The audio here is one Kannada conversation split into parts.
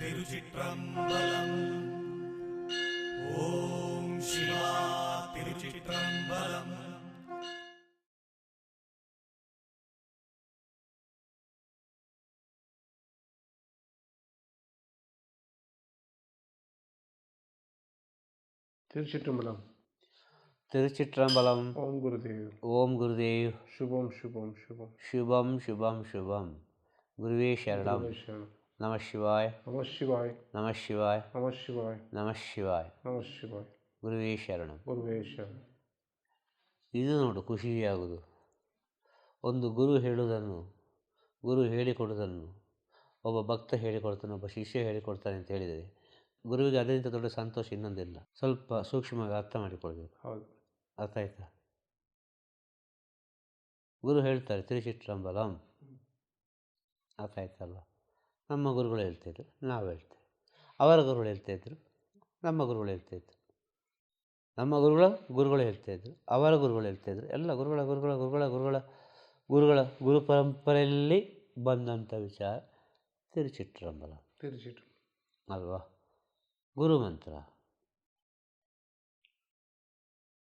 തിരുചിത്രമ്പലം. ഓം ശിവ തിരുചിത്രമ്പലം. തിരുച്ചിറ്റമ്പലം തിരുച്ചിറ്റമ്പലം ഓം ഗുരുദേവ്. ഓം ഗുരുദേവ്. ശുഭം ശുഭം ശുഭം. ശുഭം ശുഭം ശുഭം. ഗുരുവേ ശരണം. ನಮಃ ಶಿವಾಯ ನಮಃ ಶಿವಾಯ ನಮಃ ಶಿವಾಯ ನಮಃ ಶಿವಾಯ ನಮಃ ಶಿವಾಯ ನಮಃ ಶಿವಾಯ ಗುರುವೇ ಶರಣ ಗುರುವೇ ಶರಣ ಇದು ನೋಡು ಖುಷಿಯಾಗುವುದು. ಒಂದು ಗುರು ಹೇಳುವುದನ್ನು ಗುರು ಹೇಳಿಕೊಡುವುದನ್ನು ಒಬ್ಬ ಭಕ್ತ ಹೇಳಿಕೊಡ್ತಾನೆ ಒಬ್ಬ ಶಿಷ್ಯ ಹೇಳಿಕೊಡ್ತಾನೆ ಅಂತ ಹೇಳಿದರೆ ಗುರುವಿಗೆ ಅದರಿಂದ ದೊಡ್ಡ ಸಂತೋಷ ಇನ್ನೊಂದಿಲ್ಲ. ಸ್ವಲ್ಪ ಸೂಕ್ಷ್ಮವಾಗಿ ಅರ್ಥ ಮಾಡಿಕೊಳ್ಬೇಕು. ಹೌದು. ಅರ್ಥ ಆಯ್ತಾ? ಗುರು ಹೇಳ್ತಾರೆ ತಿರುಚಿಟ್ರಂಬಲಂ ಅರ್ಥ ಆಯ್ತಲ್ಲ ನಮ್ಮ ಗುರುಗಳು ಹೇಳ್ತಾಯಿದ್ರು ನಾವು ಹೇಳ್ತೇವೆ ಅವರ ಗುರುಗಳು ಹೇಳ್ತಾಯಿದ್ರು ನಮ್ಮ ಗುರುಗಳು ಹೇಳ್ತಾಯಿದ್ರು ನಮ್ಮ ಗುರುಗಳ ಗುರುಗಳು ಹೇಳ್ತಾಯಿದ್ರು ಅವರ ಗುರುಗಳು ಹೇಳ್ತಾಯಿದ್ರು ಎಲ್ಲ ಗುರುಗಳ ಗುರುಗಳ ಗುರುಗಳ ಗುರುಗಳ ಗುರುಗಳ ಗುರು ಪರಂಪರೆಯಲ್ಲಿ ಬಂದಂಥ ವಿಚಾರ ತಿರುಚಿಟ್ರಂಬಲ. ತಿರುಚಿಟ್ರು ಅಲ್ವಾ? ಗುರು ಮಂತ್ರ.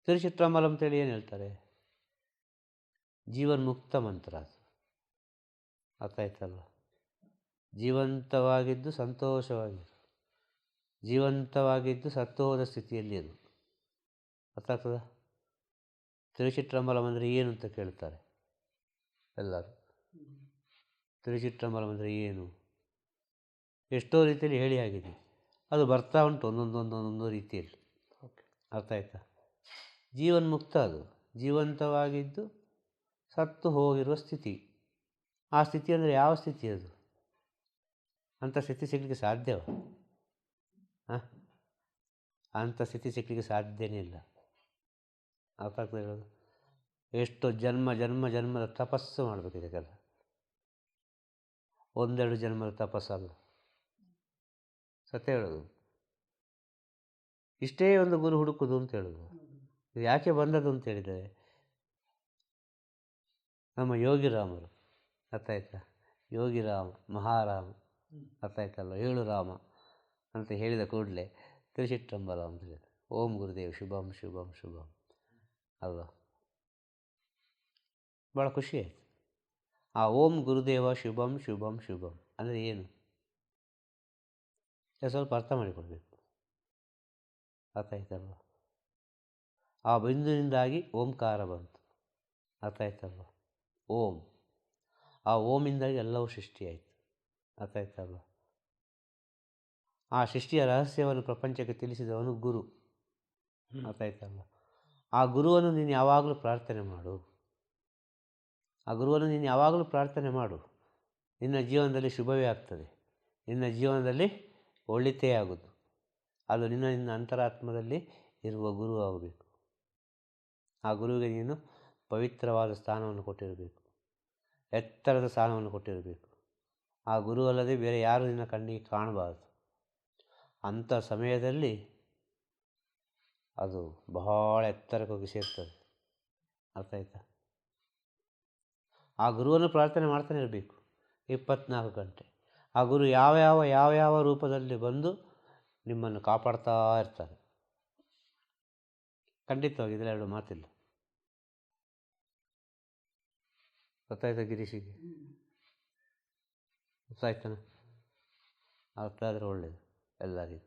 ತಿರುಚಿಟ್ರಂಬಲ ಅಂತೇಳಿ ಏನು ಹೇಳ್ತಾರೆ? ಜೀವನ್ಮುಕ್ತ ಮಂತ್ರ ಅದು. ಅರ್ಥ ಆಯ್ತಲ್ವಾ? ಜೀವಂತವಾಗಿದ್ದು ಸಂತೋಷವಾಗಿರು ಜೀವಂತವಾಗಿದ್ದು ಸತ್ತೋದ ಸ್ಥಿತಿಯಲ್ಲಿ ಅದು. ಅರ್ಥ ಆಗ್ತದ ತಿರುಚಿಟ್ರಂಬಲಂ ಅಂದರೆ ಏನು ಅಂತ ಕೇಳ್ತಾರೆ ಎಲ್ಲರೂ. ತಿರುಚಿಟ್ರಂಬಲಂ ಅಂದರೆ ಏನು? ಎಷ್ಟೋ ರೀತಿಯಲ್ಲಿ ಹೇಳಿ ಆಗಿದೆ. ಅದು ಬರ್ತಾ ಉಂಟು ಒಂದೊಂದು ಒಂದೊಂದೊಂದು ರೀತಿಯಲ್ಲಿ. ಓಕೆ. ಅರ್ಥ ಆಯ್ತಾ? ಜೀವನ್ಮುಕ್ತ ಅದು. ಜೀವಂತವಾಗಿದ್ದು ಸತ್ತು ಹೋಗಿರುವ ಸ್ಥಿತಿ. ಆ ಸ್ಥಿತಿ ಅಂದರೆ ಯಾವ ಸ್ಥಿತಿ ಅದು? ಅಂಥ ಸ್ಥಿತಿ ಸಿಗಲಿಕ್ಕೆ ಸಾಧ್ಯವ? ಹಾಂ? ಅಂಥ ಸ್ಥಿತಿ ಸಿಗಲಿಕ್ಕೆ ಸಾಧ್ಯನೇ ಇಲ್ಲ. ಅರ್ಥ ಆಗ್ತದೆ ಹೇಳೋದು ಎಷ್ಟು ಜನ್ಮ ಜನ್ಮ, ಜನ್ಮದ ತಪಸ್ಸು ಮಾಡಬೇಕು ಇದಕ್ಕೆಲ್ಲ ಒಂದೆರಡು ಜನ್ಮದ ತಪಸ್ಸಲ್ಲ. ಸತ್ಯ ಹೇಳೋದು. ಇಷ್ಟೇ ಒಂದು ಗುರು ಹುಡುಕುದು ಅಂತ ಹೇಳೋದು. ಇದು ಯಾಕೆ ಬಂದದ್ದು ಅಂತ ಹೇಳಿದರೆ, ನಮ್ಮ ಯೋಗಿರಾಮರು. ಅರ್ಥ ಆಯ್ತಾ? ಯೋಗಿರಾಮ, ಮಹಾರಾಮ. ಅರ್ಥ ಆಯ್ತಲ್ಲ ಏಳು ರಾಮ ಅಂತ ಹೇಳಿದ ಕೂಡಲೇ ತಿರುಚಿಟ್ಟಂಬಲ ಅಂತ ಹೇಳಿದ ಓಂ ಗುರುದೇವ್, ಶುಭಂ ಶುಭಂ ಶುಭಂ. ಅಲ್ವಾ? ಭಾಳ ಖುಷಿ ಆಯಿತು. ಆ ಓಂ ಗುರುದೇವ, ಶುಭಂ ಶುಭಂ ಶುಭಂ ಅಂದರೆ ಏನು? ಸ್ವಲ್ಪ ಅರ್ಥ ಮಾಡಿಕೊಳ್ಬೇಕು ಅರ್ಥ ಆಯ್ತಲ್ವ? ಆ ಬಿಂದುವಿನಿಂದಾಗಿ ಓಂಕಾರ ಬಂತು. ಅರ್ಥ ಆಯ್ತಲ್ವ? ಓಂ. ಆ ಓಮಿಂದಾಗಿ ಎಲ್ಲವೂ ಸೃಷ್ಟಿಯಾಯಿತು. ಅರ್ಥ ಆಯ್ತಲ್ವ ಆ ಸೃಷ್ಟಿಯ ರಹಸ್ಯವನ್ನು ಪ್ರಪಂಚಕ್ಕೆ ತಿಳಿಸಿದವನು ಗುರು. ಅರ್ಥ ಆಯ್ತಲ್ವ ಆ ಗುರುವನ್ನು ನೀನು ಯಾವಾಗಲೂ ಪ್ರಾರ್ಥನೆ ಮಾಡು. ಆ ಗುರುವನ್ನು ನೀನು ಯಾವಾಗಲೂ ಪ್ರಾರ್ಥನೆ ಮಾಡು. ನಿನ್ನ ಜೀವನದಲ್ಲಿ ಶುಭವೇ ಆಗ್ತದೆ. ನಿನ್ನ ಜೀವನದಲ್ಲಿ ಒಳಿತೇ ಆಗೋದು. ಅದು ನಿನ್ನ ನಿನ್ನ ಅಂತರಾತ್ಮದಲ್ಲಿ ಇರುವ ಗುರು ಆಗಬೇಕು. ಆ ಗುರುವಿಗೆ ನೀನು ಪವಿತ್ರವಾದ ಸ್ಥಾನವನ್ನು ಕೊಟ್ಟಿರಬೇಕು. ಎತ್ತರದ ಸ್ಥಾನವನ್ನು ಕೊಟ್ಟಿರಬೇಕು. ಆ ಗುರು ಅಲ್ಲದೆ ಬೇರೆ ಯಾರು ನಿನ್ನ ಕಣ್ಣಿಗೆ ಕಾಣಬಾರದು. ಅಂಥ ಸಮಯದಲ್ಲಿ ಅದು ಬಹಳ ಎತ್ತರಕ್ಕೆ ಹೋಗಿ ಸೇರ್ತದೆ. ಅರ್ಥ ಆಯ್ತಾ? ಆ ಗುರುವನ್ನು ಪ್ರಾರ್ಥನೆ ಮಾಡ್ತಾನೆ ಇರಬೇಕು, ಇಪ್ಪತ್ನಾಲ್ಕು ಗಂಟೆ. ಆ ಗುರು ಯಾವ ಯಾವ ಯಾವ ಯಾವ ರೂಪದಲ್ಲಿ ಬಂದು ನಿಮ್ಮನ್ನು ಕಾಪಾಡ್ತಾ ಇರ್ತಾರೆ ಖಂಡಿತವಾಗಿ ಇದೆಲ್ಲ ಎರಡು ಮಾತಿಲ್ಲ. ಗೊತ್ತಾಯ್ತಾ ಗಿರೀಶಿಗೆ? ಗೊತ್ತಾಯ್ತಾನ ಅರ್ಥ ಆದರೆ ಒಳ್ಳೆಯದು ಎಲ್ಲರಿಗೂ.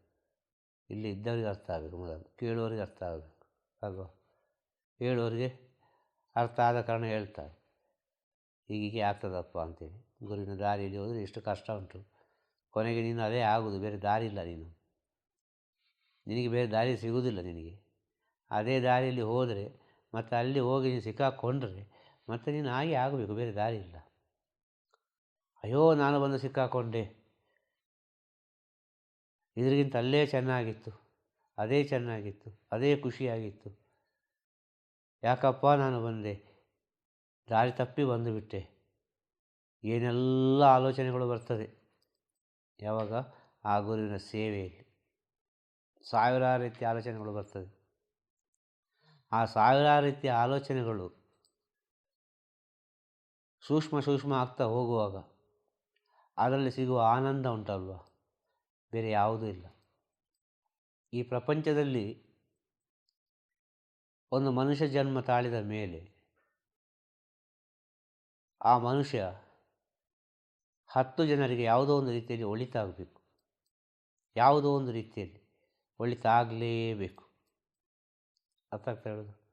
ಇಲ್ಲಿ ಇದ್ದವರಿಗೆ ಅರ್ಥ ಆಗಬೇಕು ಮೊದಲು, ಕೇಳುವವರಿಗೆ ಅರ್ಥ ಆಗಬೇಕು, ಅಲ್ವಾ? ಹೇಳುವವರಿಗೆ ಅರ್ಥ ಆದ ಕಾರಣ ಹೇಳ್ತಾರೆ. ಹೀಗೀಗೆ ಆಗ್ತದಪ್ಪ ಅಂತೇಳಿ ಗುರುವಿನ ದಾರಿಯಲ್ಲಿ ಹೋದರೆ ಎಷ್ಟು ಕಷ್ಟ ಉಂಟು. ಕೊನೆಗೆ ನೀನು ಅದೇ ಆಗೋದು, ಬೇರೆ ದಾರಿ ಇಲ್ಲ ನೀನು. ನಿನಗೆ ಬೇರೆ ದಾರಿ ಸಿಗುವುದಿಲ್ಲ ನಿನಗೆ. ಅದೇ ದಾರಿಯಲ್ಲಿ ಹೋದರೆ ಮತ್ತು ಅಲ್ಲಿ ಹೋಗಿ ನೀನು ಸಿಕ್ಕಾಕ್ಕೊಂಡ್ರೆ ಮತ್ತು ನೀನು ಹಾಗೆ ಆಗಬೇಕು, ಬೇರೆ ದಾರಿ ಇಲ್ಲ. ಅಯ್ಯೋ, ನಾನು ಬಂದು ಸಿಕ್ಕಾಕೊಂಡೆ. ಇದ್ರಿಗಿಂತ ಅಲ್ಲೇ ಚೆನ್ನಾಗಿತ್ತು, ಅದೇ ಚೆನ್ನಾಗಿತ್ತು, ಅದೇ ಖುಷಿಯಾಗಿತ್ತು. ಯಾಕಪ್ಪ, ನಾನು ಬಂದೆ. ದಾರಿ ತಪ್ಪಿ ಬಂದುಬಿಟ್ಟೆ ಏನೆಲ್ಲ ಆಲೋಚನೆಗಳು ಬರ್ತದೆ. ಯಾವಾಗ? ಆ ಗುರುವಿನ ಸೇವೆಯಲ್ಲಿ. ಸಾವಿರಾರು ರೀತಿಯ ಆಲೋಚನೆಗಳು ಬರ್ತದೆ. ಆ ಸಾವಿರಾರು ರೀತಿಯ ಆಲೋಚನೆಗಳು ಸೂಕ್ಷ್ಮ ಸೂಕ್ಷ್ಮ ಆಗ್ತಾ ಹೋಗುವಾಗ ಅದರಲ್ಲಿ ಸಿಗುವ ಆನಂದ ಉಂಟಲ್ವ? ಬೇರೆ ಯಾವುದೂ ಇಲ್ಲ. ಈ ಪ್ರಪಂಚದಲ್ಲಿ ಒಂದು ಮನುಷ್ಯ ಜನ್ಮ ತಾಳಿದ ಮೇಲೆ ಆ ಮನುಷ್ಯ ಹತ್ತು ಜನರಿಗೆ ಯಾವುದೋ ಒಂದು ರೀತಿಯಲ್ಲಿ ಒಳಿತಾಗಬೇಕು. ಯಾವುದೋ ಒಂದು ರೀತಿಯಲ್ಲಿ ಒಳಿತಾಗಲೇಬೇಕು. ಅರ್ಥ ಆಗ್ತಾ ಹೇಳೋದು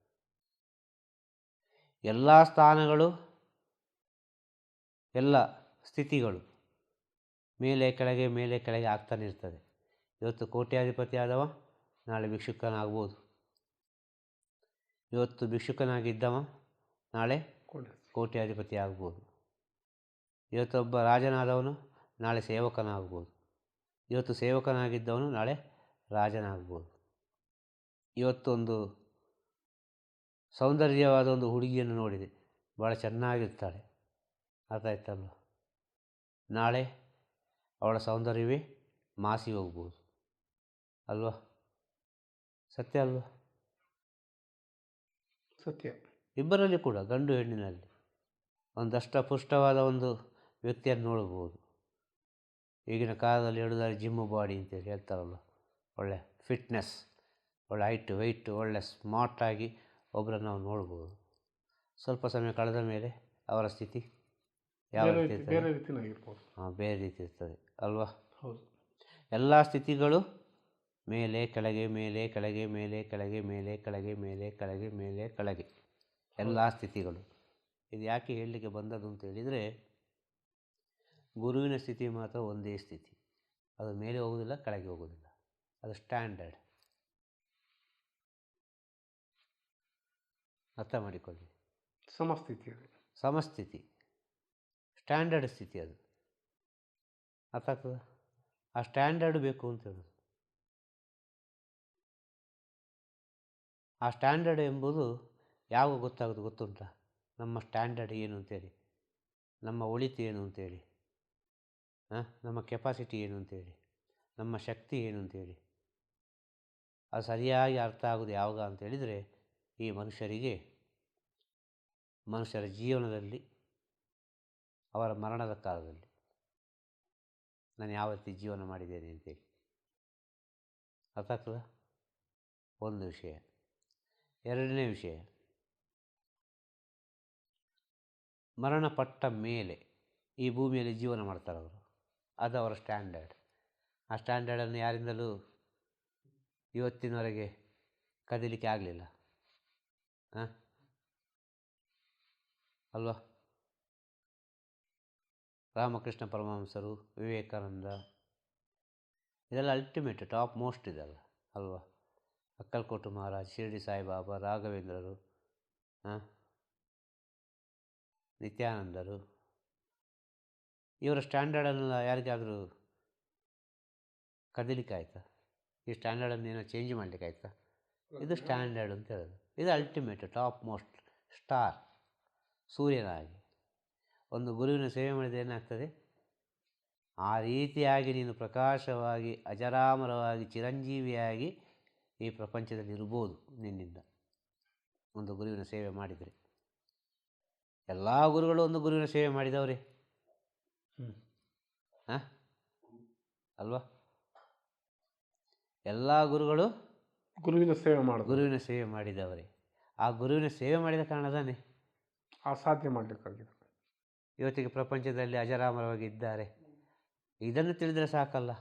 ಎಲ್ಲ ಸ್ಥಾನಗಳು, ಎಲ್ಲ ಸ್ಥಿತಿಗಳು ಮೇಲೆ ಕೆಳಗೆ ಮೇಲೆ ಕೆಳಗೆ ಆಗ್ತಾನೆ ಇರ್ತದೆ. ಇವತ್ತು ಕೋಟ್ಯಾಧಿಪತಿ ಆದವ, ನಾಳೆ ಭಿಕ್ಷುಕನಾಗ್ಬೋದು. ಇವತ್ತು ಭಿಕ್ಷುಕನಾಗಿದ್ದವ, ನಾಳೆ ಕೋಟ್ಯಾಧಿಪತಿ ಆಗ್ಬೋದು. ಇವತ್ತೊಬ್ಬ ರಾಜನಾದವನು, ನಾಳೆ ಸೇವಕನಾಗ್ಬೋದು. ಇವತ್ತು ಸೇವಕನಾಗಿದ್ದವನು, ನಾಳೆ ರಾಜನಾಗ್ಬೋದು. ಇವತ್ತೊಂದು ಸೌಂದರ್ಯವಾದ ಒಂದು ಹುಡುಗಿಯನ್ನು ನೋಡಿದೆ. ಭಾಳ ಚೆನ್ನಾಗಿರ್ತಾಳೆ. ಅರ್ಥ ಆಯ್ತಲ್ಲ ನಾಳೆ ಅವಳ ಸೌಂದರ್ಯವೇ ಮಾಸಿ ಹೋಗ್ಬೋದು. ಅಲ್ವಾ? ಸತ್ಯ ಅಲ್ವಾ? ಸತ್ಯ. ಇಬ್ಬರಲ್ಲಿ ಕೂಡ ಗಂಡು ಹೆಣ್ಣಿನಲ್ಲಿ. ಒಂದು ದಷ್ಟಪುಷ್ಟವಾದ ಒಂದು ವ್ಯಕ್ತಿಯನ್ನು ನೋಡ್ಬೋದು. ಈಗಿನ ಕಾಲದಲ್ಲಿ ಹೇಳೋದಾದ್ರೆ ಜಿಮ್ ಬಾಡಿ ಅಂತೇಳಿ ಹೇಳ್ತಾರಲ್ಲ ಒಳ್ಳೆ ಫಿಟ್ನೆಸ್ ಒಳ್ಳೆ ಹೈಟ್ ವೈಟ್ ಒಳ್ಳೆ ಸ್ಮಾರ್ಟಾಗಿ ಒಬ್ಬರನ್ನು ನಾವು ನೋಡ್ಬೋದು. ಸ್ವಲ್ಪ ಸಮಯ ಕಳೆದ ಮೇಲೆ ಅವರ ಸ್ಥಿತಿ ಯಾವ ರೀತಿ ಬೇರೆ ರೀತಿನಾಗಿರ್ಬೋದು ಹಾಂ ಬೇರೆ ರೀತಿ ಇರ್ತದೆ ಅಲ್ವಾ? ಹೌದು. ಎಲ್ಲ ಸ್ಥಿತಿಗಳು ಮೇಲೆ ಕೆಳಗೆ ಮೇಲೆ ಕೆಳಗೆ ಮೇಲೆ ಕೆಳಗೆ ಮೇಲೆ ಕೆಳಗೆ ಮೇಲೆ ಕೆಳಗೆ ಮೇಲೆ ಕೆಳಗೆ. ಎಲ್ಲ ಸ್ಥಿತಿಗಳು. ಇದು ಯಾಕೆ ಹೇಳಲಿಕ್ಕೆ ಬಂದದ್ದು ಅಂತ ಹೇಳಿದರೆ ಗುರುವಿನ ಸ್ಥಿತಿ ಮಾತ್ರ ಒಂದೇ ಸ್ಥಿತಿ. ಅದು ಮೇಲೆ ಹೋಗೋದಿಲ್ಲ ಕೆಳಗೆ ಹೋಗೋದಿಲ್ಲ. ಅದು ಸ್ಟ್ಯಾಂಡರ್ಡ್. ಅರ್ಥ ಮಾಡಿಕೊಳ್ಳಿ. ಸಮಸ್ಥಿತಿ ಸಮಸ್ಥಿತಿ. ಸ್ಟ್ಯಾಂಡರ್ಡ್ ಸ್ಥಿತಿ ಅದು. ಅರ್ಥ ಆಗ್ತದ ಆ ಸ್ಟ್ಯಾಂಡರ್ಡ್ ಬೇಕು ಅಂತ ಹೇಳೋದು. ಆ ಸ್ಟ್ಯಾಂಡರ್ಡ್ ಎಂಬುದು ಯಾವಾಗ ಗೊತ್ತಾಗೋದು ಗೊತ್ತುಂಟ? ನಮ್ಮ ಸ್ಟ್ಯಾಂಡರ್ಡ್ ಏನು ಅಂತೇಳಿ. ನಮ್ಮ ಒಳಿತು ಏನು ಅಂತೇಳಿ. ಹಾಂ? ನಮ್ಮ ಕೆಪಾಸಿಟಿ ಏನು ಅಂತೇಳಿ. ನಮ್ಮ ಶಕ್ತಿ ಏನು ಅಂತೇಳಿ. ಅದು ಸರಿಯಾಗಿ ಅರ್ಥ ಆಗೋದು ಯಾವಾಗ ಅಂತೇಳಿದರೆ ಈ ಮನುಷ್ಯರಿಗೆ, ಮನುಷ್ಯರ ಜೀವನದಲ್ಲಿ ಅವರ ಮರಣದ ಕಾಲದಲ್ಲಿ. ನಾನು ಯಾವ ರೀತಿ ಜೀವನ ಮಾಡಿದ್ದೇನೆ ಅಂತೇಳಿ. ಅರ್ಥ ಆಗ್ತದ ಒಂದು ವಿಷಯ. ಎರಡನೇ ವಿಷಯ. ಮರಣಪಟ್ಟ ಮೇಲೆ ಈ ಭೂಮಿಯಲ್ಲಿ ಜೀವನ ಮಾಡ್ತಾರೆ ಅವರು. ಅದು ಅವರ ಸ್ಟ್ಯಾಂಡರ್ಡ್. ಆ ಸ್ಟ್ಯಾಂಡರ್ಡನ್ನು ಯಾರಿಂದಲೂ ಇವತ್ತಿನವರೆಗೆ ಕದೀಲಿಕ್ಕೆ ಆಗಲಿಲ್ಲ. ಹಾಂ? ಅಲ್ವಾ? ರಾಮಕೃಷ್ಣ ಪರಮಹಂಸರು ವಿವೇಕಾನಂದ ಇದೆಲ್ಲ ಅಲ್ಟಿಮೇಟ್ ಟಾಪ್ ಮೋಸ್ಟ್ ಇದೆಲ್ಲ ಅಲ್ವಾ? ಅಕ್ಕಲ್ಕೋಟು ಮಹಾರಾಜ್ ಶಿರಡಿ ಸಾಯಿಬಾಬಾ ರಾಘವೇಂದ್ರರು ಹಾಂ ನಿತ್ಯಾನಂದರು. ಇವರ ಸ್ಟ್ಯಾಂಡರ್ಡನ್ನು ಯಾರಿಗಾದರೂ ಕದಲಿಕ್ಕಾಯ್ತಾ ಆಯ್ತಾ? ಈ ಸ್ಟ್ಯಾಂಡರ್ಡನ್ನು ಏನೋ ಚೇಂಜ್ ಮಾಡಲಿಕ್ಕಾಯ್ತಾ ಇದು ಸ್ಟ್ಯಾಂಡರ್ಡ್ ಅಂತ ಹೇಳೋದು. ಇದು ಅಲ್ಟಿಮೇಟ್ ಟಾಪ್ ಮೋಸ್ಟ್ ಸ್ಟಾರ್ ಸೂರ್ಯನ ಹಾಗೆ ಒಂದು ಗುರುವಿನ ಸೇವೆ ಮಾಡಿದರೆ ಏನಾಗ್ತದೆ? ಆ ರೀತಿಯಾಗಿ ನೀನು ಪ್ರಕಾಶವಾಗಿ ಅಜರಾಮರವಾಗಿ ಚಿರಂಜೀವಿಯಾಗಿ ಈ ಪ್ರಪಂಚದಲ್ಲಿ ಇರ್ಬೋದು ನಿನ್ನಿಂದ. ಒಂದು ಗುರುವಿನ ಸೇವೆ ಮಾಡಿದರೆ. ಎಲ್ಲ ಗುರುಗಳು ಒಂದು ಗುರುವಿನ ಸೇವೆ ಮಾಡಿದವರೇ. ಹ್ಞೂ ಹಾಂ? ಅಲ್ವಾ? ಎಲ್ಲ ಗುರುಗಳು ಗುರುವಿನ ಸೇವೆ ಮಾಡಿ ಗುರುವಿನ ಸೇವೆ ಮಾಡಿದವರೇ. ಆ ಗುರುವಿನ ಸೇವೆ ಮಾಡಿದ ಕಾರಣ ತಾನೇ? ಆ ಸಾಧ್ಯ ಮಾಡಲಿಕ್ಕಾಗಿದೆ ಇವತ್ತಿಗೆ ಪ್ರಪಂಚದಲ್ಲಿ ಅಜರಾಮರವಾಗಿ ಇದ್ದಾರೆ ಇದನ್ನು ತಿಳಿದರೆ ಸಾಕಲ್ಲ.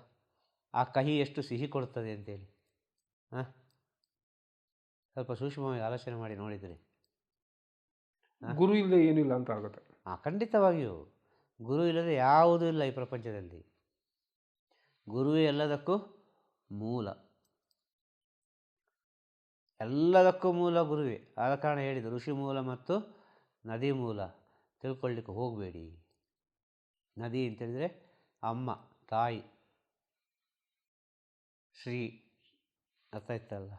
ಆ ಕಹಿ ಎಷ್ಟು ಸಿಹಿ ಕೊಡುತ್ತದೆ ಅಂತೇಳಿ. ಹಾಂ? ಸ್ವಲ್ಪ ಸೂಕ್ಷ್ಮವಾಗಿ ಆಲೋಚನೆ ಮಾಡಿ ನೋಡಿದರೆ. ಗುರು ಇಲ್ಲದೆ ಏನಿಲ್ಲ ಅಂತ ಆಗುತ್ತೆ. ಹಾಂ ಖಂಡಿತವಾಗಿಯೂ. ಗುರು ಇಲ್ಲದೆ ಯಾವುದೂ ಇಲ್ಲ ಈ ಪ್ರಪಂಚದಲ್ಲಿ. ಗುರುವೇ ಎಲ್ಲದಕ್ಕೂ ಮೂಲ. ಎಲ್ಲದಕ್ಕೂ ಮೂಲ ಗುರುವೇ. ಆದ ಕಾರಣ ಹೇಳಿದ ಋಷಿ ಮೂಲ ಮತ್ತು ನದಿ ಮೂಲ. ತಿಳ್ಕೊಳ್ಳಿಕ್ಕೆ ಹೋಗಬೇಡಿ. ನದಿ ಅಂತೇಳಿದರೆ ಅಮ್ಮ ತಾಯಿ ಶ್ರೀ ಅರ್ಥ ಆಯ್ತಲ್ಲ?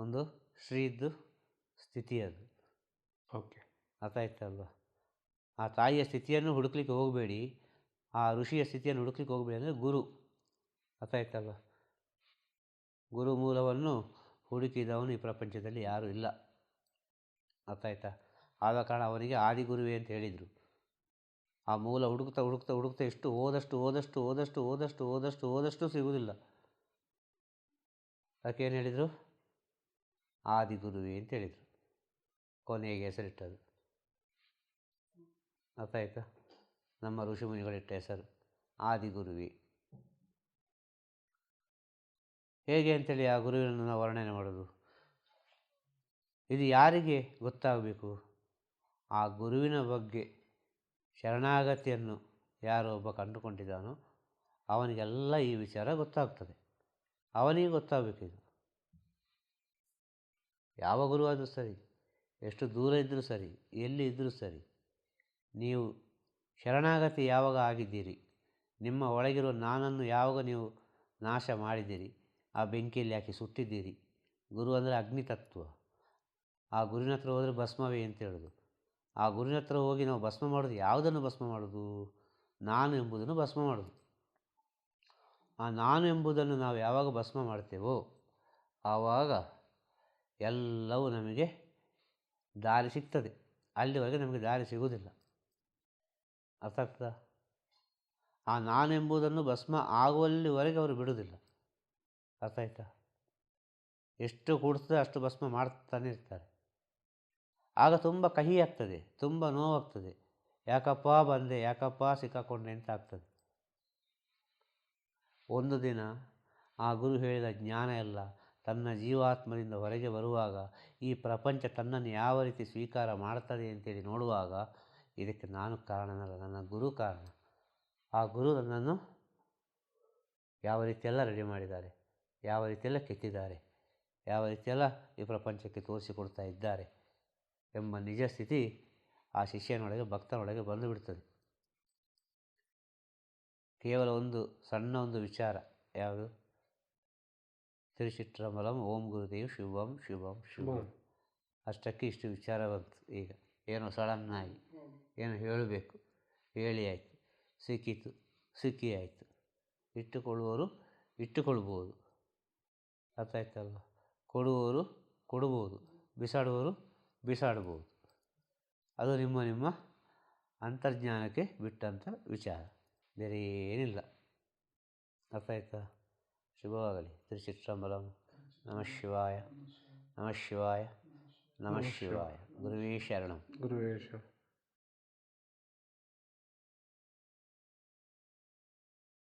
ಒಂದು ಶ್ರೀದ್ದು ಸ್ಥಿತಿ ಅದು. ಓಕೆ. ಅರ್ಥ ಆಯ್ತಲ್ವ? ಆ ತಾಯಿಯ ಸ್ಥಿತಿಯನ್ನು ಹುಡುಕ್ಲಿಕ್ಕೆ ಹೋಗಬೇಡಿ. ಆ ಋಷಿಯ ಸ್ಥಿತಿಯನ್ನು ಹುಡುಕ್ಲಿಕ್ಕೆ ಹೋಗಬೇಡಿ ಅಂದರೆ ಗುರು. ಅರ್ಥ ಆಯ್ತಲ್ವ? ಗುರು ಮೂಲವನ್ನು ಹುಡುಕಿದವನು ಈ ಪ್ರಪಂಚದಲ್ಲಿ ಯಾರೂ ಇಲ್ಲ. ಅರ್ಥ ಆಯ್ತಾ? ಆದ ಕಾರಣ ಅವರಿಗೆ ಆದಿಗುರುವೆ ಅಂತ ಹೇಳಿದರು. ಆ ಮೂಲ ಹುಡುಕ್ತಾ ಹುಡುಕ್ತಾ ಹುಡುಕ್ತಾ ಎಷ್ಟು ಓದಷ್ಟು ಓದಷ್ಟು ಓದಷ್ಟು ಓದಷ್ಟು ಓದಷ್ಟು ಓದಷ್ಟು ಸಿಗುವುದಿಲ್ಲ. ಅದಕ್ಕೆ ಏನು ಹೇಳಿದರು? ಆದಿಗುರುವೆ ಅಂತ ಹೇಳಿದರು. ಕೊನೆಗೆ ಹೆಸರಿಟ್ಟದು ಅರ್ಥ ಆಯಿತಾ ನಮ್ಮ ಋಷಿಮುನಿಗಳಿಟ್ಟ ಹೆಸರು ಆದಿಗುರುವಿ. ಹೇಗೆ ಅಂತೇಳಿ ಆ ಗುರುವಿನನ್ನು ವರ್ಣನೆ ಮಾಡೋದು? ಇದು ಯಾರಿಗೆ ಗೊತ್ತಾಗಬೇಕು? ಆ ಗುರುವಿನ ಬಗ್ಗೆ ಶರಣಾಗತಿಯನ್ನು ಯಾರೋ ಒಬ್ಬ ಕಂಡುಕೊಂಡಿದ್ದಾನೋ ಅವನಿಗೆಲ್ಲ ಈ ವಿಚಾರ ಗೊತ್ತಾಗ್ತದೆ. ಅವನಿಗೆ ಗೊತ್ತಾಗಬೇಕಿದು. ಯಾವ ಗುರು ಆದರೂ ಸರಿ, ಎಷ್ಟು ದೂರ ಇದ್ದರೂ ಸರಿ, ಎಲ್ಲಿ ಇದ್ದರೂ ಸರಿ, ನೀವು ಶರಣಾಗತಿ ಯಾವಾಗ ಆಗಿದ್ದೀರಿ, ನಿಮ್ಮ ಒಳಗಿರುವ ನಾನನ್ನು ಯಾವಾಗ ನೀವು ನಾಶ ಮಾಡಿದ್ದೀರಿ, ಆ ಬೆಂಕಿಯಲ್ಲಿ ಹಾಕಿ ಸುಟ್ಟಿದ್ದೀರಿ, ಗುರು ಅಂದರೆ ಅಗ್ನಿ ತತ್ವ ಆ ಗುರುವಿನ ಹತ್ರ ಹೋದರೆ ಭಸ್ಮವೇ ಅಂತ ಹೇಳೋದು. ಆ ಗುರುವಿನ ಹತ್ರ ಹೋಗಿ ನಾವು ಭಸ್ಮ ಮಾಡೋದು ಯಾವುದನ್ನು ಭಸ್ಮ ಮಾಡೋದು? ನಾನು ಎಂಬುದನ್ನು ಭಸ್ಮ ಮಾಡೋದು. ಆ ನಾನು ಎಂಬುದನ್ನು ನಾವು ಯಾವಾಗ ಭಸ್ಮ ಮಾಡ್ತೇವೋ, ಆವಾಗ ಎಲ್ಲವೂ ನಮಗೆ ದಾರಿ ಸಿಗ್ತದೆ. ಅಲ್ಲಿವರೆಗೆ ನಮಗೆ ದಾರಿ ಸಿಗುವುದಿಲ್ಲ. ಅರ್ಥ ಆಗ್ತದಾ? ಆ ನಾನೆಂಬುದನ್ನು ಭಸ್ಮ ಆಗುವಲ್ಲಿವರೆಗೆ ಅವರು ಬಿಡುವುದಿಲ್ಲ. ಅರ್ಥ ಆಯ್ತಾ? ಎಷ್ಟು ಕೂಡಿಸ್ತದೆ ಅಷ್ಟು ಭಸ್ಮ ಮಾಡ್ತಾನೆ ಇರ್ತಾರೆ. ಆಗ ತುಂಬ ಕಹಿ ಆಗ್ತದೆ, ತುಂಬ ನೋವಾಗ್ತದೆ. ಯಾಕಪ್ಪ ಬಂದೆ, ಯಾಕಪ್ಪ ಸಿಕ್ಕಾಕೊಂಡೆ ಅಂತ ಆಗ್ತದೆ. ಒಂದು ದಿನ ಆ ಗುರು ಹೇಳಿದ ಜ್ಞಾನ ಎಲ್ಲ ತನ್ನ ಜೀವಾತ್ಮದಿಂದ ಹೊರಗೆ ಬರುವಾಗ ಈ ಪ್ರಪಂಚ ತನ್ನನ್ನು ಯಾವ ರೀತಿ ಸ್ವೀಕಾರ ಮಾಡ್ತದೆ ಅಂತೇಳಿ ನೋಡುವಾಗ ಇದಕ್ಕೆ ನಾನು ಕಾರಣನಲ್ಲ, ನನ್ನ ಗುರು ಕಾರಣ. ಆ ಗುರು ನನ್ನನ್ನು ಯಾವ ರೀತಿಯೆಲ್ಲ ರೆಡಿ ಮಾಡಿದ್ದಾರೆ, ಯಾವ ರೀತಿಯೆಲ್ಲ ಕೆತ್ತಿದ್ದಾರೆ, ಯಾವ ರೀತಿಯೆಲ್ಲ ಈ ಪ್ರಪಂಚಕ್ಕೆ ತೋರಿಸಿಕೊಡ್ತಾ ಇದ್ದಾರೆ. ಎಂಬ ನಿಜ ಸ್ಥಿತಿ ಆ ಶಿಷ್ಯನೊಳಗೆ ಭಕ್ತನೊಳಗೆ ಬಂದು ಬಿಡ್ತದೆ. ಕೇವಲ ಒಂದು ಸಣ್ಣ ಒಂದು ವಿಚಾರ ಯಾವುದು? ತಿರುಚಿತ್ರಮಲಂ ಓಂ ಗುರುದೇವ್ ಶುಭಂ ಶುಭಂ. ಶುಭಂ. ಅಷ್ಟಕ್ಕೆ ಇಷ್ಟು ವಿಚಾರ ಬಂತು. ಈಗ ಏನು ಸಡನ್ನಾಗಿ ಏನು ಹೇಳಬೇಕು. ಹೇಳಿ ಆಯಿತು. ಸಿಕ್ಕಿತು. ಸಿಕ್ಕಿ ಆಯಿತು. ಇಟ್ಟುಕೊಳ್ಳುವವರು ಇಟ್ಟುಕೊಳ್ಬೋದು. ಅರ್ಥ ಆಯ್ತಲ್ವ? ಕೊಡುವವರು ಕೊಡ್ಬೋದು. ಬಿಸಾಡುವವರು ಬಿಸಾಡ್ಬೋದು. ಅದು ನಿಮ್ಮ ನಿಮ್ಮ ಅಂತರ್ಜ್ಞಾನಕ್ಕೆ ಬಿಟ್ಟಂಥ ವಿಚಾರ. ಬೇರೆ ಏನಿಲ್ಲ. ಅರ್ಥ ಆಯ್ತಾ ಶುಭವಾಗಲಿ ತಿರುಚಿಟ್ರಂಬಲಂ ನಮಃ ಶಿವಾಯ. ನಮಃ ಶಿವಾಯ. ನಮಃ ಶಿವಾಯ. ಗುರುವೇ ಶರಣಂ. ಗುರುವೇಶ